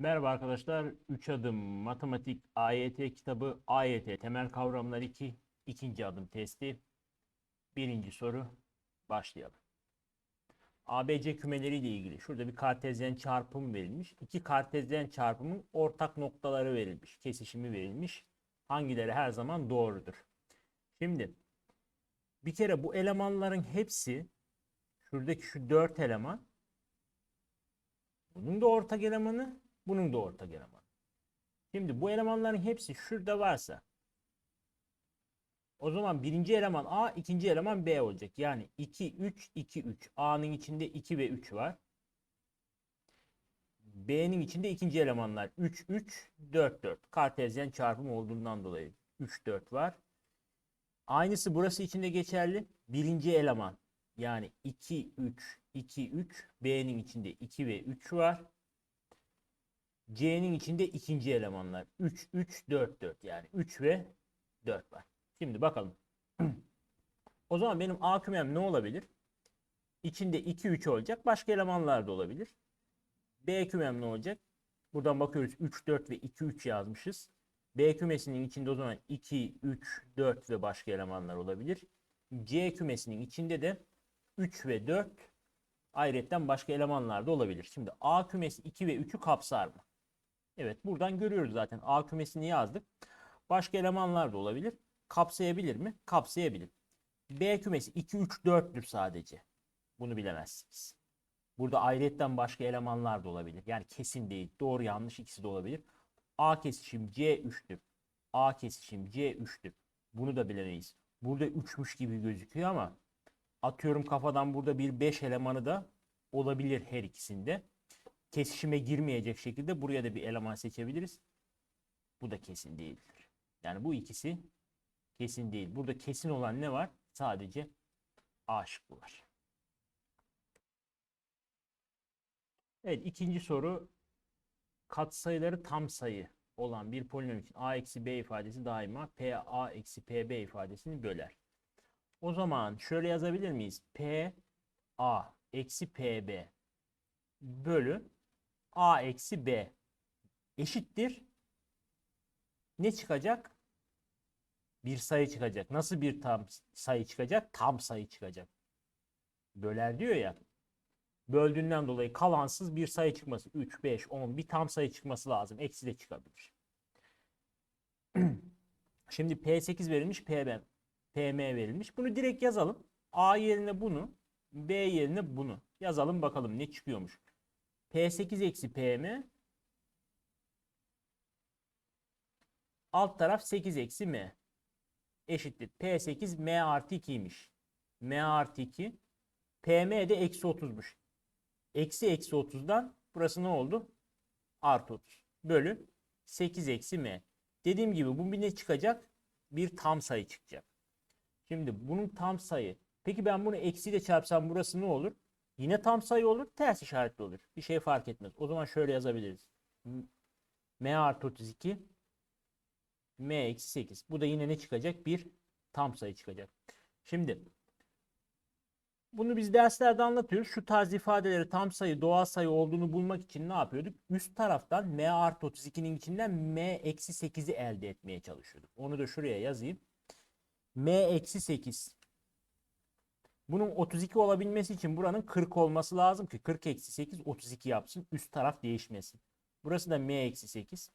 Merhaba arkadaşlar. 3 adım matematik AYT kitabı AYT temel kavramlar 2 ikinci adım testi. Birinci soru başlayalım. ABC kümeleri ile ilgili şurada bir kartezyen çarpım verilmiş. İki kartezyen çarpımın ortak noktaları verilmiş. Kesişimi verilmiş. Hangileri her zaman doğrudur? Şimdi bir kere bu elemanların hepsi şuradaki şu 4 eleman bunun da ortak elemanı bunun da ortak elemanı. Şimdi bu elemanların hepsi şurada varsa o zaman birinci eleman A, ikinci eleman B olacak. Yani 2, 3, 2, 3. A'nın içinde 2 ve 3 var. B'nin içinde ikinci elemanlar 3, 3, 4, 4. Kartezyen çarpım olduğundan dolayı 3, 4 var. Aynısı burası içinde geçerli. Birinci eleman yani 2, 3, 2, 3. B'nin içinde 2 ve 3 var. C'nin içinde ikinci elemanlar. 3, 3, 4, 4. Yani 3 ve 4 var. Şimdi bakalım. o zaman benim A kümem ne olabilir? İçinde 2, 3 olacak. Başka elemanlar da olabilir. B kümem ne olacak? Buradan bakıyoruz 3, 4 ve 2, 3 yazmışız. B kümesinin içinde o zaman 2, 3, 4 ve başka elemanlar olabilir. C kümesinin içinde de 3 ve 4 ayrıca başka elemanlar da olabilir. Şimdi A kümesi 2 ve 3'ü kapsar mı? Evet buradan görüyoruz zaten A kümesini yazdık. Başka elemanlar da olabilir. Kapsayabilir mi? Kapsayabilir. B kümesi 2, 3, 4'tür sadece. Bunu bilemezsiniz. Burada ayrıyetten başka elemanlar da olabilir. Yani kesin değil. Doğru yanlış ikisi de olabilir. A kesişim C 3'tür. A kesişim C 3'tür. Bunu da bilemeyiz. Burada 3'müş gibi gözüküyor ama atıyorum kafadan burada bir 5 elemanı da olabilir her ikisinde kesişime girmeyecek şekilde buraya da bir eleman seçebiliriz. Bu da kesin değildir. Yani bu ikisi kesin değil. Burada kesin olan ne var? Sadece A şıkkı var. Evet ikinci soru katsayıları tam sayı olan bir polinom için a eksi b ifadesi daima p a eksi p b ifadesini böler. O zaman şöyle yazabilir miyiz? p a eksi p b bölü a eksi b eşittir. Ne çıkacak? Bir sayı çıkacak. Nasıl bir tam sayı çıkacak? Tam sayı çıkacak. Böler diyor ya. Böldüğünden dolayı kalansız bir sayı çıkması. 3, 5, 10 bir tam sayı çıkması lazım. Eksi de çıkabilir. Şimdi P8 verilmiş, PB, PM verilmiş. Bunu direkt yazalım. A yerine bunu, B yerine bunu. Yazalım bakalım ne çıkıyormuş. P8 eksi PM alt taraf 8 eksi M eşittir. P8 M artı 2'ymiş. M artı 2 PM de eksi 30'muş. Eksi eksi 30'dan burası ne oldu? Artı 30. Bölü 8 eksi M. Dediğim gibi bu bir ne çıkacak? Bir tam sayı çıkacak. Şimdi bunun tam sayı. Peki ben bunu eksiyle çarpsam burası ne olur? Yine tam sayı olur, ters işaretli olur. Bir şey fark etmez. O zaman şöyle yazabiliriz. M artı 32 M eksi 8. Bu da yine ne çıkacak? Bir tam sayı çıkacak. Şimdi bunu biz derslerde anlatıyoruz. Şu tarz ifadeleri tam sayı, doğal sayı olduğunu bulmak için ne yapıyorduk? Üst taraftan M artı 32'nin içinden M eksi 8'i elde etmeye çalışıyorduk. Onu da şuraya yazayım. M eksi 8 bunun 32 olabilmesi için buranın 40 olması lazım ki 40 eksi 8 32 yapsın. Üst taraf değişmesin. Burası da m eksi 8.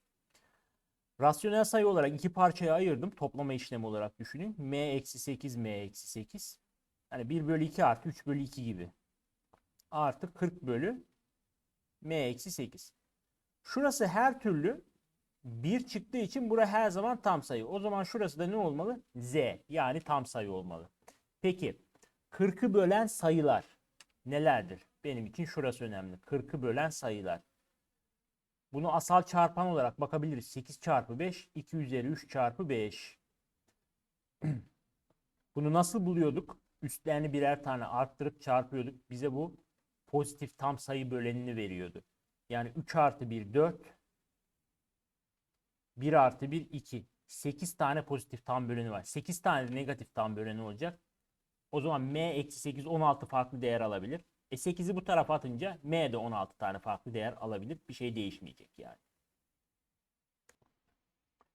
Rasyonel sayı olarak iki parçaya ayırdım. Toplama işlemi olarak düşünün. m eksi 8 m eksi 8. Yani 1 bölü 2 artı 3 bölü 2 gibi. Artı 40 bölü m eksi 8. Şurası her türlü 1 çıktığı için bura her zaman tam sayı. O zaman şurası da ne olmalı? z yani tam sayı olmalı. Peki 40'ı bölen sayılar nelerdir? Benim için şurası önemli. 40'ı bölen sayılar. Bunu asal çarpan olarak bakabiliriz. 8 çarpı 5, 2 üzeri 3 çarpı 5. Bunu nasıl buluyorduk? Üstlerini birer tane arttırıp çarpıyorduk. Bize bu pozitif tam sayı bölenini veriyordu. Yani 3 artı 1 4, 1 artı 1 2. 8 tane pozitif tam böleni var. 8 tane negatif tam böleni olacak. O zaman m eksi 8 16 farklı değer alabilir. E 8'i bu tarafa atınca M de 16 tane farklı değer alabilir. Bir şey değişmeyecek yani.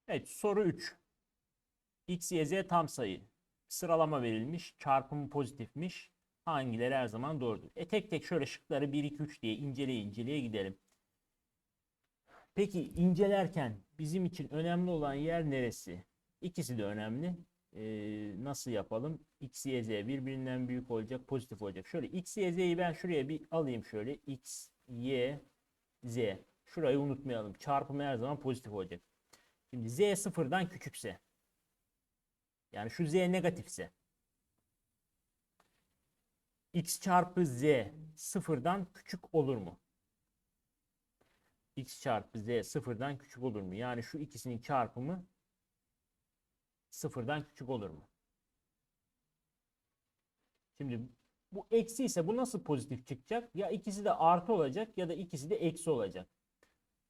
Evet soru 3. X, Y, Z tam sayı. Sıralama verilmiş. Çarpımı pozitifmiş. Hangileri her zaman doğrudur? E tek tek şöyle şıkları 1, 2, 3 diye inceleye inceleye gidelim. Peki incelerken bizim için önemli olan yer neresi? İkisi de önemli. Ee, nasıl yapalım? X, Y, Z birbirinden büyük olacak, pozitif olacak. Şöyle X, Y, Z'yi ben şuraya bir alayım şöyle. X, Y, Z. Şurayı unutmayalım. Çarpımı her zaman pozitif olacak. Şimdi Z sıfırdan küçükse. Yani şu Z negatifse. X çarpı Z sıfırdan küçük olur mu? X çarpı Z sıfırdan küçük olur mu? Yani şu ikisinin çarpımı sıfırdan küçük olur mu? Şimdi bu eksi ise bu nasıl pozitif çıkacak? Ya ikisi de artı olacak ya da ikisi de eksi olacak.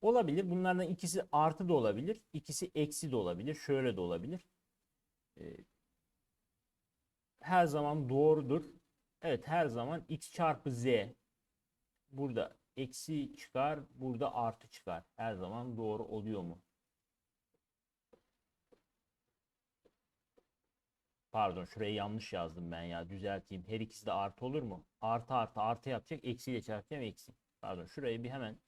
Olabilir. Bunlardan ikisi artı da olabilir. ikisi eksi de olabilir. Şöyle de olabilir. Ee, her zaman doğrudur. Evet her zaman x çarpı z burada eksi çıkar. Burada artı çıkar. Her zaman doğru oluyor mu? Pardon şurayı yanlış yazdım ben ya. Düzelteyim. Her ikisi de artı olur mu? Artı artı artı yapacak. Eksiyle çarpacağım eksi. Pardon şurayı bir hemen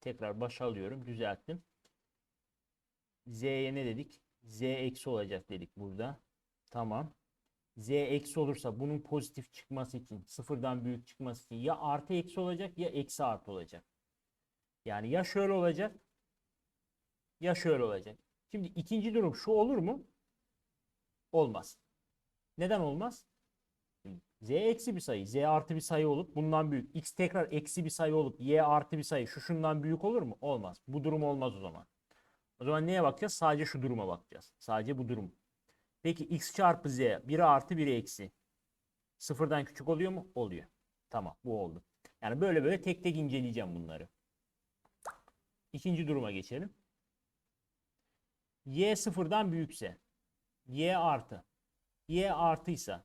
tekrar başa alıyorum. Düzelttim. Z'ye ne dedik? Z eksi olacak dedik burada. Tamam. Z eksi olursa bunun pozitif çıkması için sıfırdan büyük çıkması için ya artı eksi olacak ya eksi artı olacak. Yani ya şöyle olacak ya şöyle olacak. Şimdi ikinci durum şu olur mu? Olmaz. Neden olmaz? Z eksi bir sayı, Z artı bir sayı olup bundan büyük. X tekrar eksi bir sayı olup Y artı bir sayı şu şundan büyük olur mu? Olmaz. Bu durum olmaz o zaman. O zaman neye bakacağız? Sadece şu duruma bakacağız. Sadece bu durum. Peki x çarpı z 1 artı 1 eksi. Sıfırdan küçük oluyor mu? Oluyor. Tamam bu oldu. Yani böyle böyle tek tek inceleyeceğim bunları. İkinci duruma geçelim. y sıfırdan büyükse y artı y artıysa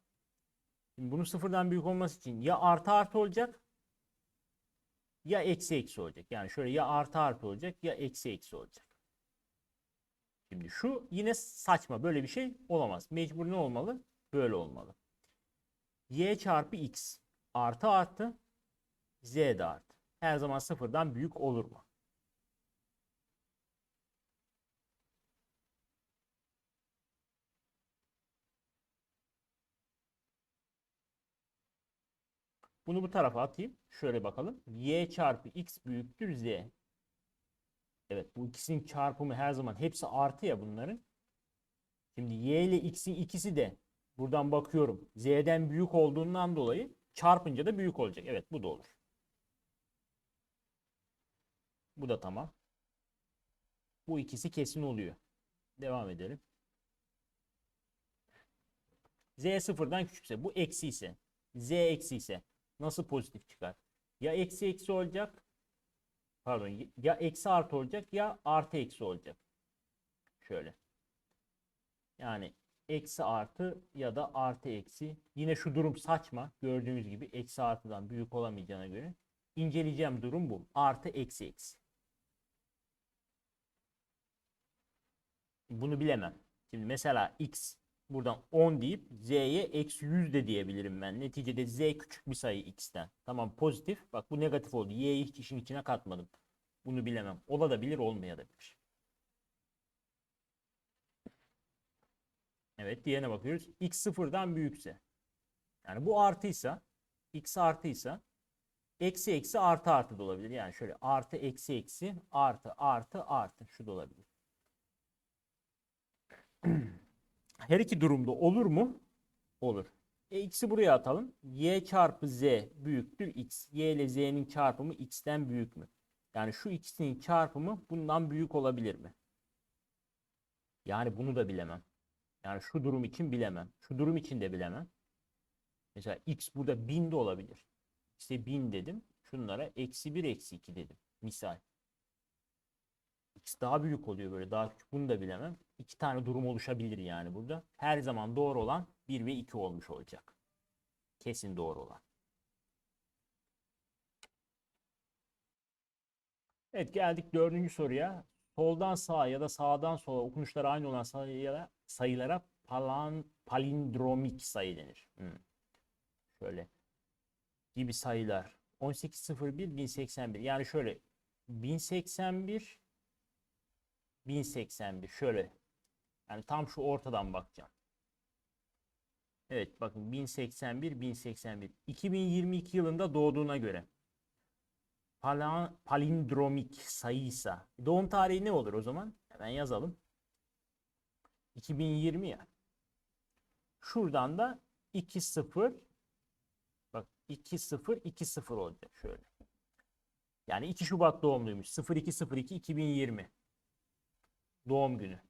şimdi bunun sıfırdan büyük olması için ya artı artı olacak ya eksi eksi olacak. Yani şöyle ya artı artı olacak ya eksi eksi olacak. Şimdi şu yine saçma. Böyle bir şey olamaz. Mecbur ne olmalı? Böyle olmalı. Y çarpı x artı artı z de artı. Her zaman sıfırdan büyük olur mu? Bunu bu tarafa atayım. Şöyle bakalım. Y çarpı x büyüktür z. Evet bu ikisinin çarpımı her zaman hepsi artı ya bunların. Şimdi y ile x'in ikisi de buradan bakıyorum. z'den büyük olduğundan dolayı çarpınca da büyük olacak. Evet bu da olur. Bu da tamam. Bu ikisi kesin oluyor. Devam edelim. z sıfırdan küçükse bu eksi ise z eksi ise nasıl pozitif çıkar? Ya eksi eksi olacak pardon ya eksi artı olacak ya artı eksi olacak. Şöyle. Yani eksi artı ya da artı eksi. Yine şu durum saçma. Gördüğünüz gibi eksi artıdan büyük olamayacağına göre. inceleyeceğim durum bu. Artı eksi eksi. Bunu bilemem. Şimdi mesela x buradan 10 deyip z'ye eksi 100 de diyebilirim ben. Neticede z küçük bir sayı x'ten. Tamam pozitif. Bak bu negatif oldu. y'yi hiç işin içine katmadım. Bunu bilemem. Ola da bilir olmaya da bilir. Evet diğerine bakıyoruz. x sıfırdan büyükse. Yani bu artıysa x artıysa eksi eksi artı artı da olabilir. Yani şöyle artı eksi eksi artı artı artı şu da olabilir. Her iki durumda olur mu? Olur. E, x'i buraya atalım. y çarpı z büyüktür x. y ile z'nin çarpımı x'ten büyük mü? Yani şu ikisinin çarpımı bundan büyük olabilir mi? Yani bunu da bilemem. Yani şu durum için bilemem. Şu durum için de bilemem. Mesela x burada 1000 de olabilir. İşte 1000 dedim. Şunlara eksi 1 eksi 2 dedim. Misal. X daha büyük oluyor böyle daha küçük. Bunu da bilemem iki tane durum oluşabilir yani burada. Her zaman doğru olan 1 ve 2 olmuş olacak. Kesin doğru olan. Evet geldik dördüncü soruya. Soldan sağa ya da sağdan sola okunuşları aynı olan sayılara, sayılara palan, palindromik sayı denir. Hmm. Şöyle gibi sayılar. 1801 1081 yani şöyle 1081 1081 şöyle yani tam şu ortadan bakacağım. Evet bakın 1081 1081. 2022 yılında doğduğuna göre palindromik sayıysa doğum tarihi ne olur o zaman? Hemen yazalım. 2020 ya. Şuradan da 2 0 bak 2 0 2 0 olacak şöyle. Yani 2 Şubat doğumluymuş. 0202 2020 doğum günü.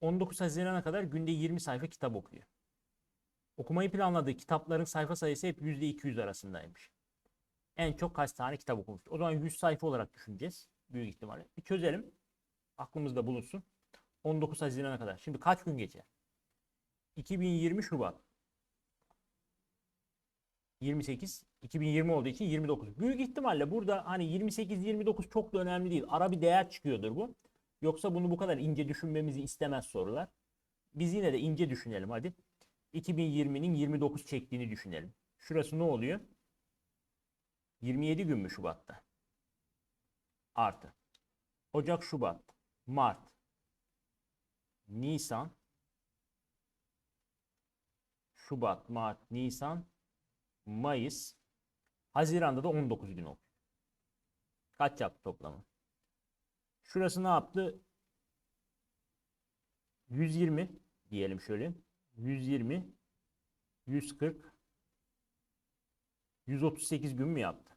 19 Haziran'a kadar günde 20 sayfa kitap okuyor. Okumayı planladığı kitapların sayfa sayısı hep %200 arasındaymış. En çok kaç tane kitap okumuş? O zaman 100 sayfa olarak düşüneceğiz. Büyük ihtimalle. Bir çözelim. Aklımızda bulunsun. 19 Haziran'a kadar. Şimdi kaç gün geçer? 2020 Şubat. 28. 2020 olduğu için 29. Büyük ihtimalle burada hani 28-29 çok da önemli değil. Ara bir değer çıkıyordur bu. Yoksa bunu bu kadar ince düşünmemizi istemez sorular. Biz yine de ince düşünelim hadi. 2020'nin 29 çektiğini düşünelim. Şurası ne oluyor? 27 gün mü Şubat'ta? Artı. Ocak, Şubat, Mart, Nisan, Şubat, Mart, Nisan, Mayıs, Haziran'da da 19 gün oldu. Kaç yaptı toplamı? Şurası ne yaptı? 120 diyelim şöyle. 120, 140, 138 gün mü yaptı?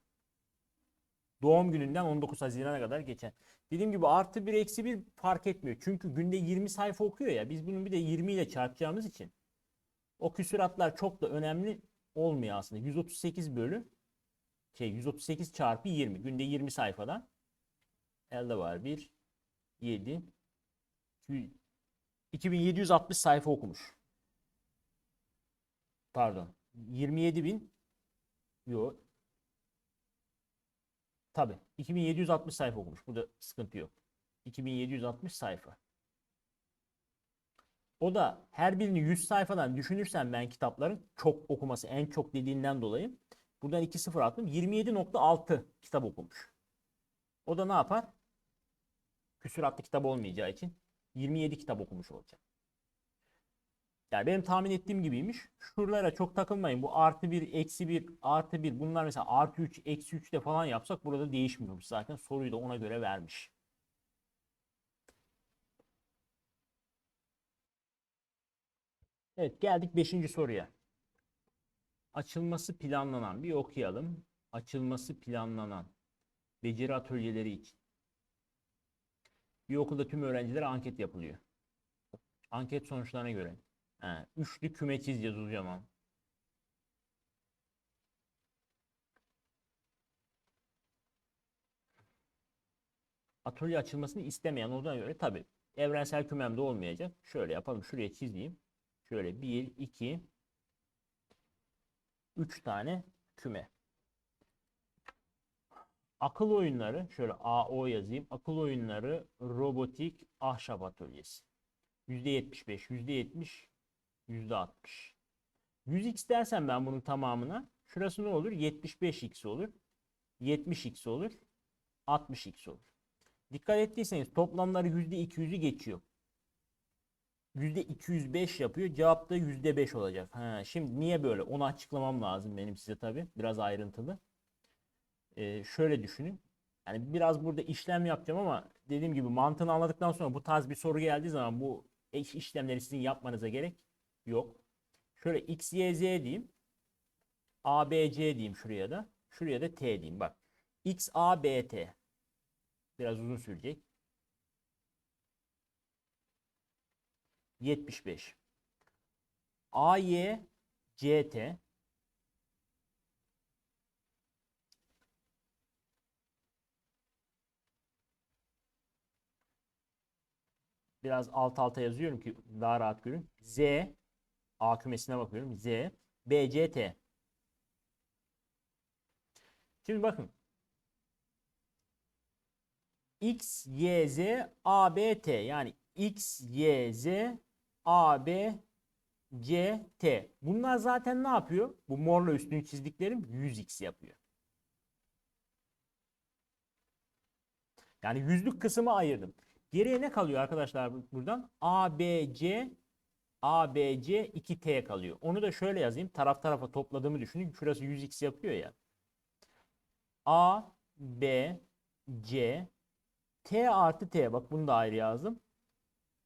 Doğum gününden 19 Haziran'a kadar geçen. Dediğim gibi artı 1 eksi 1 fark etmiyor. Çünkü günde 20 sayfa okuyor ya. Biz bunu bir de 20 ile çarpacağımız için o küsuratlar çok da önemli olmuyor aslında. 138 bölü şey 138 çarpı 20. Günde 20 sayfadan elde var 1 7 2760 sayfa okumuş. Pardon. 27 bin Yok. Tabi. 2760 sayfa okumuş. Burada sıkıntı yok. 2760 sayfa. O da her birini 100 sayfadan düşünürsem ben kitapların çok okuması en çok dediğinden dolayı buradan 2-0 attım. 27.6 kitap okumuş. O da ne yapar? Küsuratlı kitap olmayacağı için 27 kitap okumuş olacak. Yani benim tahmin ettiğim gibiymiş. Şuralara çok takılmayın. Bu artı 1, eksi 1, artı 1 bunlar mesela artı 3, eksi 3 de falan yapsak burada değişmiyormuş. Zaten soruyu da ona göre vermiş. Evet geldik 5. soruya. Açılması planlanan bir okuyalım. Açılması planlanan beceri atölyeleri için. Bir okulda tüm öğrencilere anket yapılıyor. Anket sonuçlarına göre He, üçlü küme çizeceğiz o zaman. Atölye açılmasını istemeyen olduğuna göre tabi evrensel kümemde olmayacak. Şöyle yapalım. Şuraya çizeyim. Şöyle 1, 2, 3 tane küme. Akıl oyunları, şöyle AO yazayım. Akıl oyunları robotik ahşap atölyesi. %75, %70, %60. 100x dersem ben bunun tamamına şurası ne olur? 75x olur. 70x olur. 60x olur. Dikkat ettiyseniz toplamları %200'ü geçiyor. %205 yapıyor. Cevap da %5 olacak. Ha, şimdi niye böyle? Onu açıklamam lazım benim size tabi. Biraz ayrıntılı. Ee, şöyle düşünün. Yani biraz burada işlem yapacağım ama dediğim gibi mantığını anladıktan sonra bu tarz bir soru geldiği zaman bu işlemleri sizin yapmanıza gerek Yok. Şöyle x, y, z diyeyim. A, B, C diyeyim şuraya da. Şuraya da T diyeyim. Bak. X, A, B, T. Biraz uzun sürecek. 75. A, Y, C, T. Biraz alt alta yazıyorum ki daha rahat görün. Z A kümesine bakıyorum. Z B C T. Şimdi bakın. X, Y, Z, A, B, T. Yani X, Y, Z, A, B, C, T. Bunlar zaten ne yapıyor? Bu morla üstünü çizdiklerim 100x yapıyor. Yani yüzlük kısmı ayırdım. Geriye ne kalıyor arkadaşlar bu- buradan? A, B, C, A, B, C, 2T kalıyor. Onu da şöyle yazayım. Taraf tarafa topladığımı düşünün. Şurası 100x yapıyor ya. A, B, C, T artı T. Bak bunu da ayrı yazdım.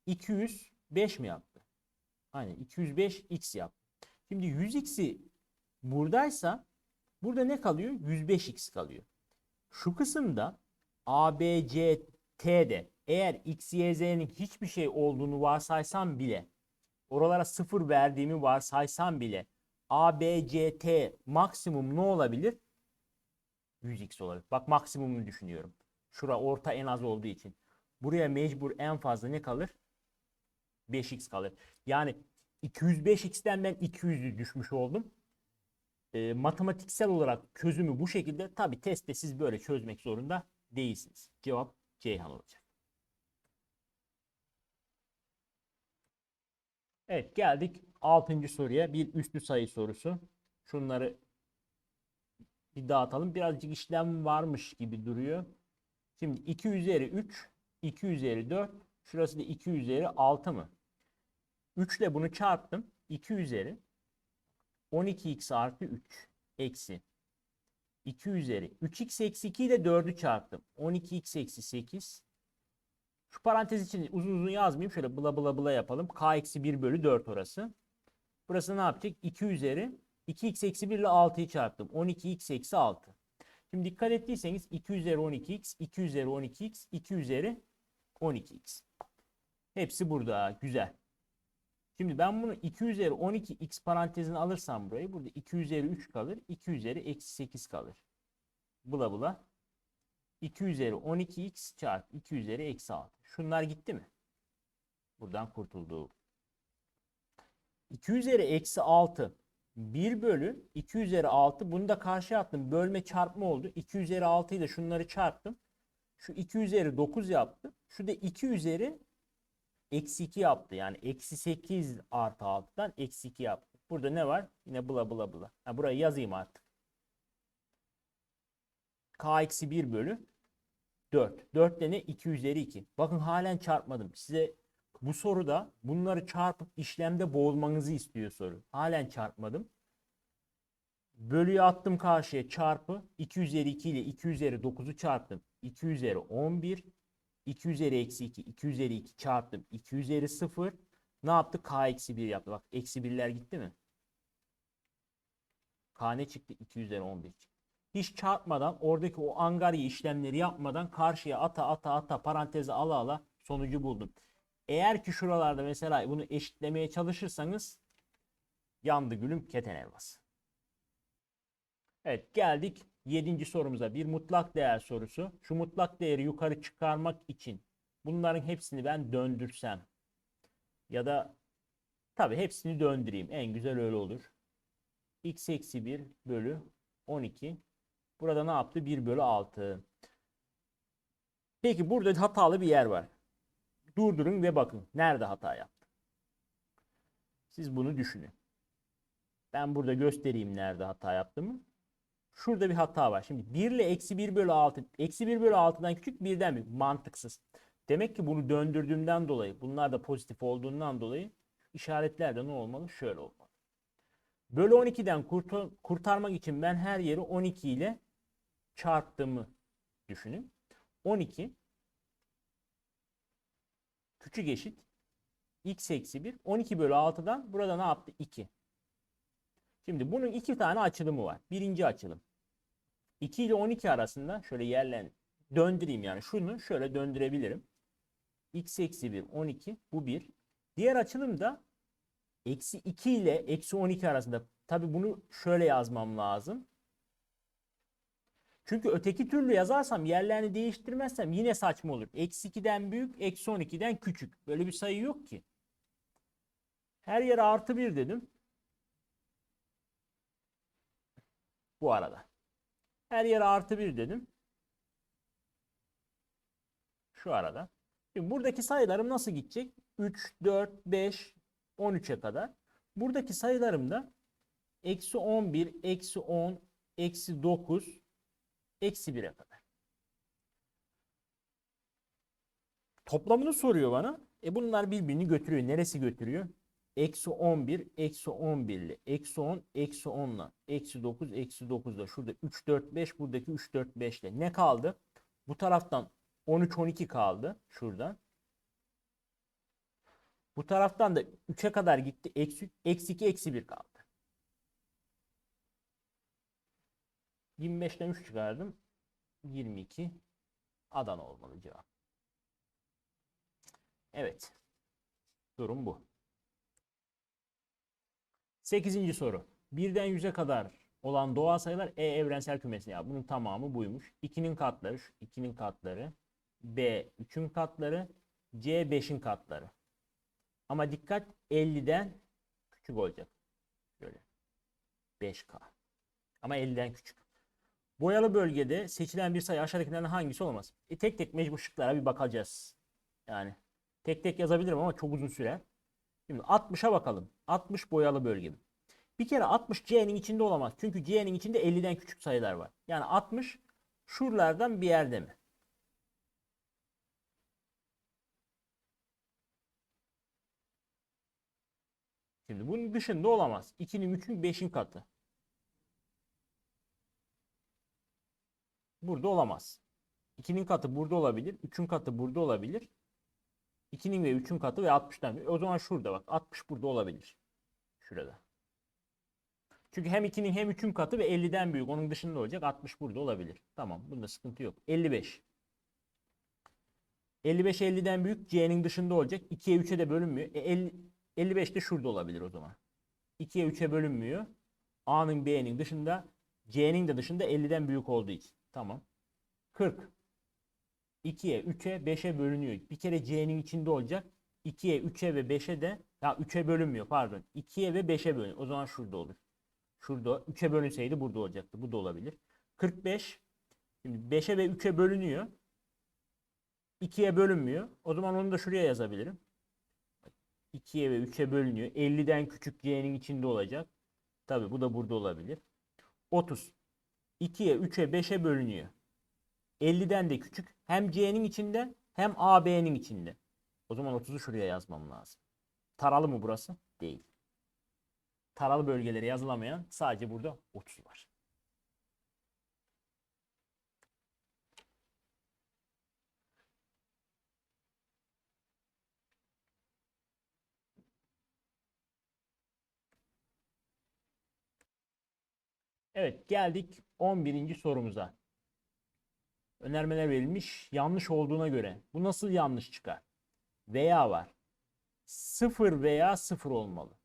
205 mi yaptı? Aynen 205x yaptı. Şimdi 100x'i buradaysa burada ne kalıyor? 105x kalıyor. Şu kısımda A, B, C, T'de eğer x, y, z'nin hiçbir şey olduğunu varsaysam bile oralara sıfır verdiğimi varsaysam bile A, B, C, T maksimum ne olabilir? 100x olabilir. Bak maksimumunu düşünüyorum. Şura orta en az olduğu için. Buraya mecbur en fazla ne kalır? 5x kalır. Yani 205x'ten ben 200'ü düşmüş oldum. E, matematiksel olarak çözümü bu şekilde. Tabi testte siz böyle çözmek zorunda değilsiniz. Cevap Ceyhan olacak. Evet geldik 6. soruya. Bir üstü sayı sorusu. Şunları bir dağıtalım. Birazcık işlem varmış gibi duruyor. Şimdi 2 üzeri 3, 2 üzeri 4, şurası da 2 üzeri 6 mı? 3 ile bunu çarptım. 2 üzeri 12x artı 3 eksi 2 üzeri 3x eksi 2 ile 4'ü çarptım. 12x eksi 8. Şu parantez için uzun uzun yazmayayım. Şöyle bla bla bla yapalım. k eksi 1 bölü 4 orası. Burası ne yapacak? 2 üzeri 2x eksi 1 ile 6'yı çarptım. 12x eksi 6. Şimdi dikkat ettiyseniz 2 üzeri 12x, 2 üzeri 12x, 2 üzeri 12x. Hepsi burada. Güzel. Şimdi ben bunu 2 üzeri 12x parantezine alırsam burayı burada 2 üzeri 3 kalır. 2 üzeri eksi 8 kalır. Bula bula. 2 üzeri 12x çarpı 2 üzeri eksi 6. Şunlar gitti mi? Buradan kurtuldu. 2 üzeri eksi 6 1 bölü 2 üzeri 6 bunu da karşıya attım. Bölme çarpma oldu. 2 üzeri 6 ile şunları çarptım. Şu 2 üzeri 9 yaptı. Şu da 2 üzeri eksi 2 yaptı. Yani eksi 8 artı 6'dan eksi 2 yaptı. Burada ne var? Yine bula bula bula. Ha, burayı yazayım artık. K eksi 1 bölü 4. 4 de ne? 2 üzeri 2. Bakın halen çarpmadım. Size bu soruda bunları çarpıp işlemde boğulmanızı istiyor soru. Halen çarpmadım. Bölüyü attım karşıya çarpı 2 üzeri 2 ile 2 üzeri 9'u çarptım. 2 üzeri 11 2 üzeri eksi 2 2 üzeri 2 çarptım. 2 üzeri 0 ne yaptı? K eksi 1 yaptı. Bak eksi 1'ler gitti mi? K ne çıktı? 2 üzeri 11 çıktı. Hiç çarpmadan oradaki o angarya işlemleri yapmadan karşıya ata ata ata paranteze ala ala sonucu buldum. Eğer ki şuralarda mesela bunu eşitlemeye çalışırsanız yandı gülüm keten elması. Evet geldik 7. sorumuza bir mutlak değer sorusu. Şu mutlak değeri yukarı çıkarmak için bunların hepsini ben döndürsem ya da tabi hepsini döndüreyim en güzel öyle olur. x eksi 1 bölü 12 burada ne yaptı 1 bölü 6. Peki burada hatalı bir yer var. Durdurun ve bakın nerede hata yaptı. Siz bunu düşünün. Ben burada göstereyim nerede hata yaptığımı. Şurada bir hata var. Şimdi 1 ile eksi 1 bölü 6. Eksi 1 bölü 6'dan küçük birden büyük. Mantıksız. Demek ki bunu döndürdüğümden dolayı bunlar da pozitif olduğundan dolayı işaretler de ne olmalı? Şöyle olmalı. Bölü 12'den kurtar kurtarmak için ben her yeri 12 ile çarptığımı düşünün. 12 küçük eşit x eksi 1. 12 bölü 6'dan burada ne yaptı? 2. Şimdi bunun iki tane açılımı var. Birinci açılım. 2 ile 12 arasında şöyle yerlen döndüreyim yani şunu şöyle döndürebilirim. x eksi 1 12 bu bir. Diğer açılım da eksi 2 ile eksi 12 arasında. Tabi bunu şöyle yazmam lazım. Çünkü öteki türlü yazarsam yerlerini değiştirmezsem yine saçma olur. Eksi 2'den büyük, eksi 12'den küçük. Böyle bir sayı yok ki. Her yere artı 1 dedim. Bu arada. Her yere artı 1 dedim. Şu arada. Şimdi buradaki sayılarım nasıl gidecek? 3, 4, 5, 13'e kadar. Buradaki sayılarım da eksi 11, eksi 10, eksi 9, eksi 1'e kadar. Toplamını soruyor bana. E bunlar birbirini götürüyor. Neresi götürüyor? Eksi 11, eksi 11 ile, eksi 10, eksi 10 ile, eksi 9, eksi 9 ile. Şurada 3, 4, 5, buradaki 3, 4, 5 ile. Ne kaldı? Bu taraftan 13, 12 kaldı. Şuradan. Bu taraftan da 3'e kadar gitti. Eksi, eksi 2, eksi 1 kaldı. 25'ten 3 çıkardım. 22. Adana olmalı cevap. Evet. Durum bu. 8. soru. 1'den 100'e kadar olan doğal sayılar E evrensel kümesi. Ya bunun tamamı buymuş. 2'nin katları, şu 2'nin katları, B 3'ün katları, C 5'in katları. Ama dikkat 50'den küçük olacak. Şöyle. 5K. Ama 50'den küçük. Boyalı bölgede seçilen bir sayı aşağıdakilerden hangisi olamaz? E tek tek mecbur şıklara bir bakacağız. Yani tek tek yazabilirim ama çok uzun sürer. Şimdi 60'a bakalım. 60 boyalı bölge. Bir kere 60 C'nin içinde olamaz. Çünkü C'nin içinde 50'den küçük sayılar var. Yani 60 şuralardan bir yerde mi? Şimdi bunun dışında olamaz. 2'nin 3'ün 5'in katı. Burada olamaz. 2'nin katı burada olabilir. 3'ün katı burada olabilir. 2'nin ve 3'ün katı ve 60'tan. O zaman şurada bak. 60 burada olabilir. Şurada. Çünkü hem 2'nin hem 3'ün katı ve 50'den büyük. Onun dışında olacak. 60 burada olabilir. Tamam. Bunda sıkıntı yok. 55. 55 50'den büyük. C'nin dışında olacak. 2'ye 3'e de bölünmüyor. E 50, 55 de şurada olabilir o zaman. 2'ye 3'e bölünmüyor. A'nın B'nin dışında. C'nin de dışında 50'den büyük olduğu için. Tamam. 40. 2'ye, 3'e, 5'e bölünüyor. Bir kere C'nin içinde olacak. 2'ye, 3'e ve 5'e de ya 3'e bölünmüyor pardon. 2'ye ve 5'e bölünüyor. O zaman şurada olur. Şurada 3'e bölünseydi burada olacaktı. Bu da olabilir. 45. Şimdi 5'e ve 3'e bölünüyor. 2'ye bölünmüyor. O zaman onu da şuraya yazabilirim. 2'ye ve 3'e bölünüyor. 50'den küçük C'nin içinde olacak. Tabi bu da burada olabilir. 30. 2'ye, 3'e, 5'e bölünüyor. 50'den de küçük. Hem C'nin içinde hem AB'nin içinde. O zaman 30'u şuraya yazmam lazım. Taralı mı burası? Değil. Taralı bölgelere yazılamayan sadece burada 30 var. Evet geldik 11. sorumuza. Önermeler verilmiş. Yanlış olduğuna göre. Bu nasıl yanlış çıkar? Veya var. 0 veya 0 olmalı.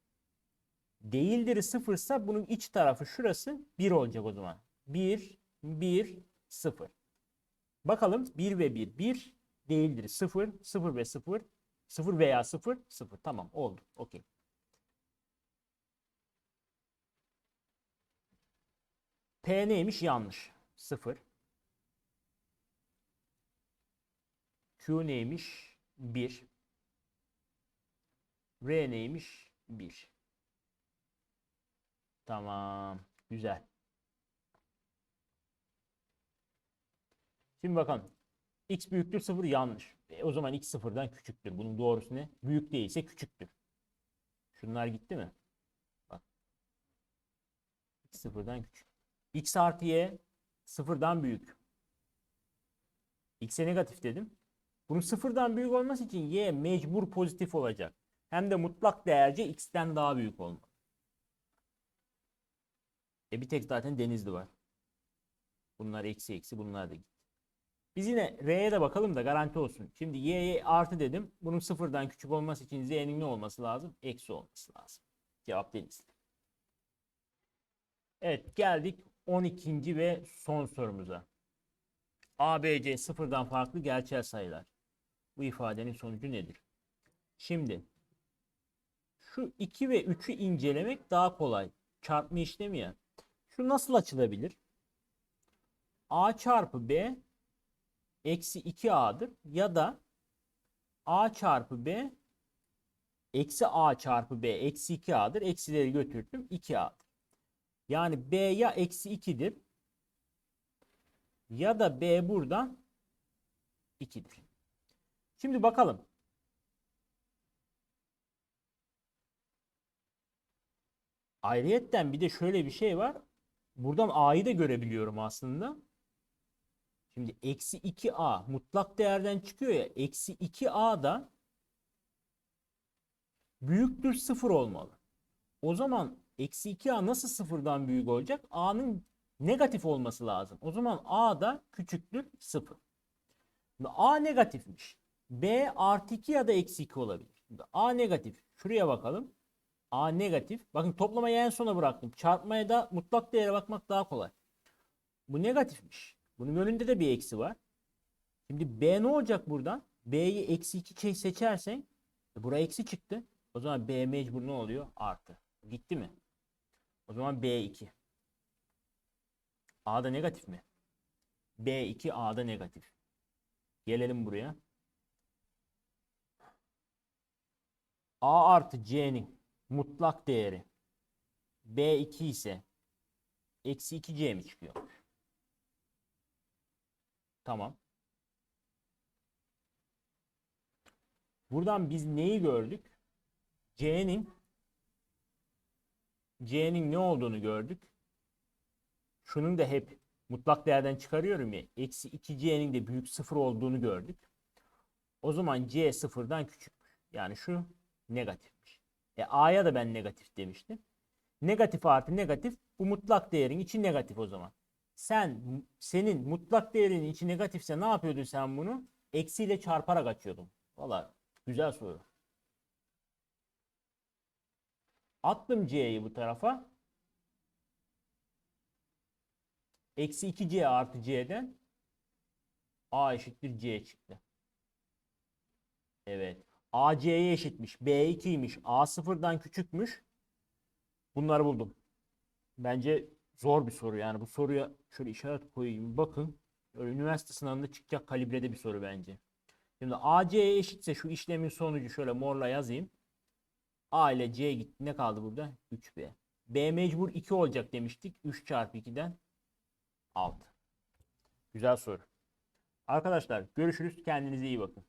Değildir sıfırsa bunun iç tarafı şurası 1 olacak o zaman. 1, 1, 0. Bakalım 1 ve 1. 1 değildir 0, 0 ve 0. 0 veya 0, 0. Tamam oldu. Okey. P neymiş? Yanlış. 0. Q neymiş? 1. R neymiş? 1. Tamam. Güzel. Şimdi bakalım. X büyüktür 0 yanlış. E, o zaman X sıfırdan küçüktür. Bunun doğrusu ne? Büyük değilse küçüktür. Şunlar gitti mi? Bak. X sıfırdan küçük. X artı Y sıfırdan büyük. X'e negatif dedim. Bunun sıfırdan büyük olması için Y mecbur pozitif olacak. Hem de mutlak değerce X'ten daha büyük olmalı. E bir tek zaten Denizli var. Bunlar eksi eksi bunlar da gitti. Biz yine R'ye de bakalım da garanti olsun. Şimdi Y'ye artı dedim. Bunun sıfırdan küçük olması için Z'nin ne olması lazım? Eksi olması lazım. Cevap Denizli. Evet geldik 12. ve son sorumuza. A, B, C sıfırdan farklı gerçel sayılar. Bu ifadenin sonucu nedir? Şimdi şu 2 ve 3'ü incelemek daha kolay. Çarpma işlemi ya. Şu nasıl açılabilir? A çarpı B eksi 2A'dır ya da A çarpı B eksi A çarpı B eksi 2A'dır. Eksileri götürdüm 2A'dır. Yani B ya eksi 2'dir ya da B buradan 2'dir. Şimdi bakalım. Ayrıyetten bir de şöyle bir şey var. Buradan A'yı da görebiliyorum aslında. Şimdi eksi 2A mutlak değerden çıkıyor ya. Eksi 2A da büyüktür 0 olmalı. O zaman eksi 2A nasıl sıfırdan büyük olacak? A'nın negatif olması lazım. O zaman A da küçüktür 0. Şimdi A negatifmiş. B artı 2 ya da eksi 2 olabilir. A negatif. Şuraya bakalım. A negatif. Bakın toplamayı en sona bıraktım. Çarpmaya da mutlak değere bakmak daha kolay. Bu negatifmiş. Bunun önünde de bir eksi var. Şimdi B ne olacak buradan? B'yi eksi 2 seçersen e buraya eksi çıktı. O zaman B mecbur ne oluyor? Artı. Gitti mi? O zaman B2. A'da negatif mi? B2 A'da negatif. Gelelim buraya. A artı C'nin mutlak değeri B2 ise eksi 2C mi çıkıyor? Tamam. Buradan biz neyi gördük? C'nin C'nin ne olduğunu gördük. Şunun da hep mutlak değerden çıkarıyorum ya. Eksi 2C'nin de büyük sıfır olduğunu gördük. O zaman C sıfırdan küçükmüş. Yani şu negatifmiş. E A'ya da ben negatif demiştim. Negatif artı negatif bu mutlak değerin içi negatif o zaman. Sen senin mutlak değerinin içi negatifse ne yapıyordun sen bunu? Eksiyle çarparak açıyordun. Valla güzel soru. Attım C'yi bu tarafa. Eksi 2C artı C'den A eşittir C çıktı. Evet. A C'ye eşitmiş. B2'ymiş. A sıfırdan küçükmüş. Bunları buldum. Bence zor bir soru yani. Bu soruya şöyle işaret koyayım. Bakın. Öyle üniversite sınavında çıkacak kalibrede bir soru bence. Şimdi A C'ye eşitse şu işlemin sonucu şöyle morla yazayım. A ile C gitti. Ne kaldı burada? 3B. B mecbur 2 olacak demiştik. 3 çarpı 2'den 6. Güzel soru. Arkadaşlar görüşürüz. Kendinize iyi bakın.